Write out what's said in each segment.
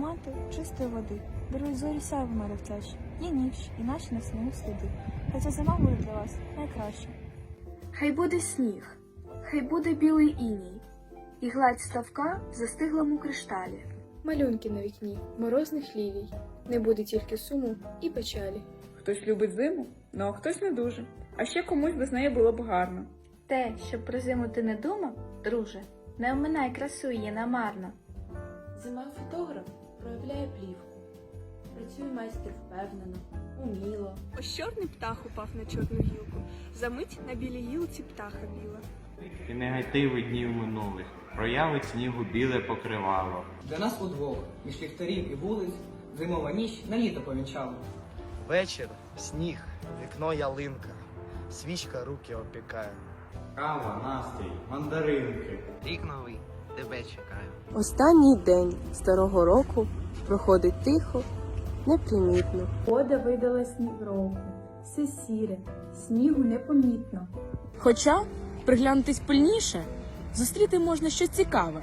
діаманти чистої води, дарують зорі сяйво мерехтячі, є ніч і наші на снігу сліди. Ця зима буде для вас найкраща. Хай буде сніг, хай буде білий іній, і гладь ставка в застиглому кришталі. Малюнки на вікні, морозних лілій, не буде тільки суму і печалі. Хтось любить зиму, ну а хтось не дуже. А ще комусь без неї було б гарно. Те, що про зиму ти не думав, друже, не оминай красу її намарно. Зима фотограф проявляє плівку. Працює майстер впевнено, уміло. Ось чорний птах упав на чорну гілку. Замить на білій гілці птаха біла. І негативи днів минулих проявить снігу біле покривало. Для нас удвох, між ліхтарів і вулиць, зимова ніч на літо помічала. Вечір, сніг, вікно ялинка, свічка руки опікає. Кава, настрій, мандаринки. Рік новий тебе чекаю. Останній день старого року проходить тихо, непримітно. Вода видала сніг року, все сіре, снігу непомітно. Хоча, приглянутись пильніше, зустріти можна щось цікаве.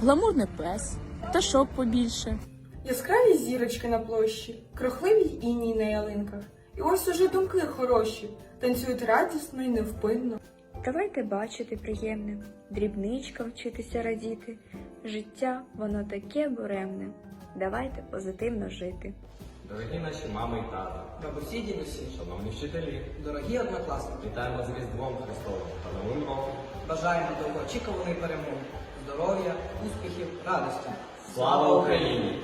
Гламурний пес, пташок побільше. Яскраві зірочки на площі, крохливі іній на ялинках. І ось уже думки хороші, танцюють радісно і невпинно. Давайте бачити приємне, дрібничка вчитися радіти. Життя, воно таке буремне. Давайте позитивно жити. Дорогі наші мами і тата, Бабусі, дідусі, шановні вчителі, дорогі однокласники, вітаємо з Різдвом Христовим та Новим роком. бажаємо довгоочікуваної перемоги, здоров'я, успіхів, радості. Слава Україні!